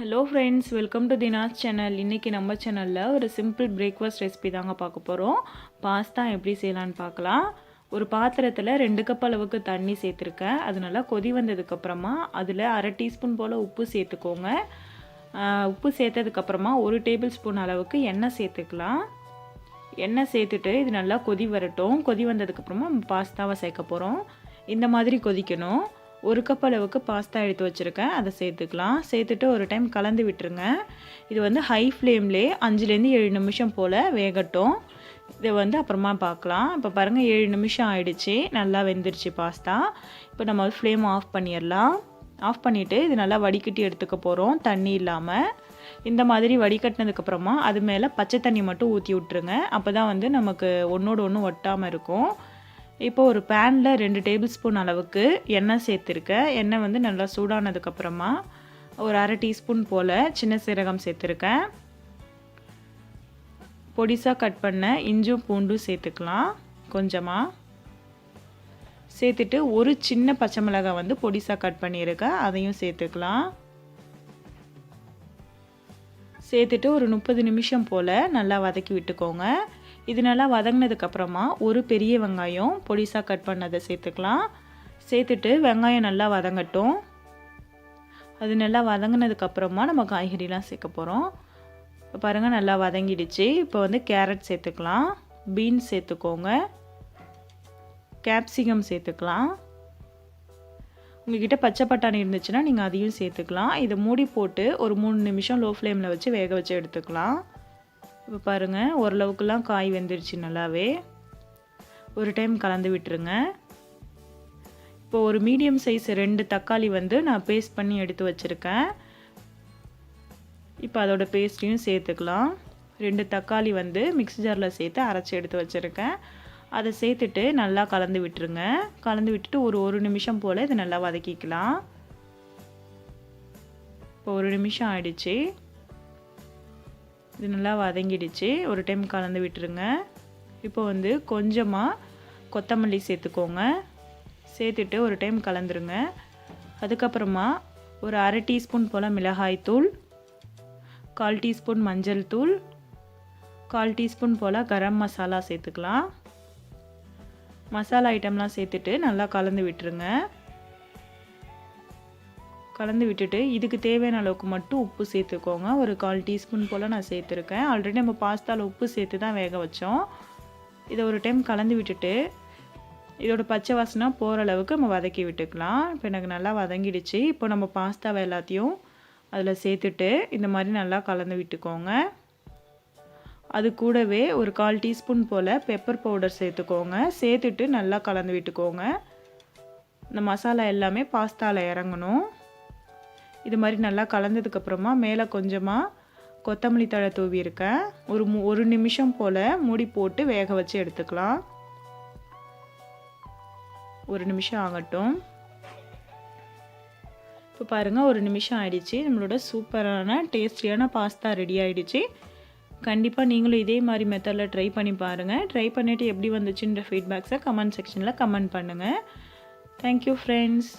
Hello friends welcome to Dina's channel இன்றைக்கி நம்ம சேனலில் ஒரு சிம்பிள் பிரேக்ஃபாஸ்ட் ரெசிபி தாங்க பார்க்க போகிறோம் பாஸ்தா எப்படி செய்யலான்னு பார்க்கலாம். ஒரு பாத்திரத்தில் ரெண்டு கப் அளவுக்கு தண்ணி சேர்த்துருக்கேன். அது நல்லா கொதி வந்ததுக்கப்புறமா அதில் அரை டீஸ்பூன் போல் உப்பு சேர்த்துக்கோங்க. உப்பு சேர்த்ததுக்கப்புறமா ஒரு டேபிள் ஸ்பூன் அளவுக்கு எண்ணெய் சேர்த்துக்கலாம். எண்ணெய் சேர்த்துட்டு இது நல்லா கொதி வரட்டும். கொதி வந்ததுக்கப்புறமா பாஸ்தாவை சேர்க்க போகிறோம் இந்த மாதிரி கொதிக்கணும். ஒரு கப் அளவுக்கு பாஸ்தா எடுத்து வச்சுருக்கேன். அதை சேர்த்துக்கலாம். சேர்த்துட்டு ஒரு டைம் கலந்து விட்டுருங்க. இது வந்து ஹை ஃப்ளேம்லேயே அஞ்சுலேருந்து ஏழு நிமிஷம் போல் வேகட்டும். இதை வந்து அப்புறமா பார்க்கலாம். இப்போ பாருங்கள் ஏழு நிமிஷம் ஆயிடுச்சு. நல்லா வெந்துருச்சு பாஸ்தா இப்போ நம்ம ஃப்ளேம் ஆஃப் பண்ணிடலாம். ஆஃப் பண்ணிவிட்டு இது நல்லா வடிகட்டி எடுத்துக்க போகிறோம் தண்ணி இல்லாமல் இந்த மாதிரி வடிகட்டினதுக்கப்புறமா அது மேலே பச்சை தண்ணி மட்டும் ஊற்றி விட்ருங்க அப்போ தான் வந்து நமக்கு ஒன்றோடு ஒன்று ஒட்டாமல் இருக்கும். இப்போ ஒரு பேனில் ரெண்டு டேபிள் ஸ்பூன் அளவுக்கு எண்ணெய் சேர்த்துருக்கேன் எண்ணெய் வந்து நல்லா சூடானதுக்கப்புறமா ஒரு அரை டீஸ்பூன் போல் சின்ன சீரகம் சேர்த்துருக்கேன். பொடிசாக கட் பண்ண இஞ்சும் பூண்டும் சேர்த்துக்கலாம் கொஞ்சமாக சேர்த்துட்டு ஒரு சின்ன பச்சை மிளகாய் வந்து பொடிசாக கட் பண்ணியிருக்கேன் அதையும் சேர்த்துக்கலாம். சேர்த்துட்டு ஒரு முப்பது நிமிஷம் போல் நல்லா வதக்கி விட்டுக்கோங்க. இது நல்லா வதங்கினதுக்கப்புறமா ஒரு பெரிய வெங்காயம் பொடிசாக கட் பண்ணதை சேர்த்துக்கலாம். சேர்த்துட்டு வெங்காயம் நல்லா வதங்கட்டும். அது நல்லா வதங்கினதுக்கப்புறமா நம்ம காய்கறிலாம் சேர்க்க போகிறோம் இப்போ பாருங்கள் நல்லா வதங்கிடுச்சு. இப்போ வந்து கேரட் சேர்த்துக்கலாம். பீன்ஸ் சேர்த்துக்கோங்க. கேப்சிகம் சேர்த்துக்கலாம். உங்ககிட்ட பச்சை பட்டாணி இருந்துச்சுன்னா நீங்கள் அதையும் சேர்த்துக்கலாம். இதை மூடி போட்டு ஒரு மூணு நிமிஷம் லோ ஃப்ளேமில் வச்சு வேக வச்சு எடுத்துக்கலாம். இப்போ பாருங்கள் ஓரளவுக்குலாம் காய் வெந்துருச்சு நல்லாவே. ஒரு டைம் கலந்து விட்டுருங்க. இப்போ ஒரு மீடியம் சைஸ் ரெண்டு தக்காளி வந்து நான் பேஸ்ட் பண்ணி எடுத்து வச்சுருக்கேன். இப்போ அதோட பேஸ்ட்டையும் சேர்த்துக்கலாம். ரெண்டு தக்காளி வந்து மிக்ஸி ஜாரில் சேர்த்து அரைச்சி எடுத்து வச்சுருக்கேன். அதை சேர்த்துட்டு நல்லா கலந்து விட்டுருங்க. கலந்து விட்டுட்டு ஒரு ஒரு நிமிஷம் போல் இதை நல்லா வதக்கிக்கலாம். இப்போ ஒரு நிமிஷம் ஆயிடுச்சு. இது நல்லா வதங்கிடுச்சு. ஒரு டைம் கலந்து விட்டுருங்க. இப்போ வந்து கொஞ்சமாக கொத்தமல்லி சேர்த்துக்கோங்க. சேர்த்துட்டு ஒரு டைம் கலந்துருங்க. அதுக்கப்புறமா ஒரு அரை டீஸ்பூன் போல் மிளகாய் தூள் கால் டீஸ்பூன் மஞ்சள் தூள் கால் டீஸ்பூன் போல் கரம் மசாலா சேர்த்துக்கலாம். மசாலா ஐட்டம்லாம் சேர்த்துட்டு நல்லா கலந்து விட்டுருங்க. கலந்து விட்டுட்டு இதுக்கு தேவையான அளவுக்கு மட்டும் உப்பு சேர்த்துக்கோங்க. ஒரு கால் டீஸ்பூன் போல் நான் சேர்த்துருக்கேன். ஆல்ரெடி நம்ம பாஸ்தாவில் உப்பு சேர்த்து தான் வேக வச்சோம். இதை ஒரு டைம் கலந்து விட்டுட்டு இதோட பச்சை வாசனை போகிற அளவுக்கு நம்ம வதக்கி விட்டுக்கலாம். இப்போ எனக்கு நல்லா வதங்கிடுச்சு. இப்போ நம்ம பாஸ்தாவை எல்லாத்தையும் அதில் சேர்த்துட்டு இந்த மாதிரி நல்லா கலந்து விட்டுக்கோங்க. அது கூடவே ஒரு கால் டீஸ்பூன் போல் பெப்பர் பவுடர் சேர்த்துக்கோங்க. சேர்த்துட்டு நல்லா கலந்து விட்டுக்கோங்க. இந்த மசாலா எல்லாமே பாஸ்தாவில் இறங்கணும். இது மாதிரி நல்லா கலந்ததுக்கப்புறமா மேலே கொஞ்சமாக கொத்தமல்லி தழை தூவியிருக்கேன் ஒரு மு ஒரு நிமிஷம் போல் மூடி போட்டு வேக வச்சு எடுத்துக்கலாம். ஒரு நிமிஷம் ஆகட்டும். இப்போ பாருங்கள் ஒரு நிமிஷம் ஆயிடுச்சு. நம்மளோட சூப்பரான டேஸ்டியான பாஸ்தா ரெடி ஆகிடுச்சு கண்டிப்பாக நீங்களும் இதே மாதிரி மெத்தடில் ட்ரை பண்ணி பாருங்கள் ட்ரை பண்ணிவிட்டு எப்படி வந்துச்சுன்ற ஃபீட்பேக்ஸை கமெண்ட் செக்ஷனில் கமெண்ட் பண்ணுங்கள் தேங்க்யூ ஃப்ரெண்ட்ஸ்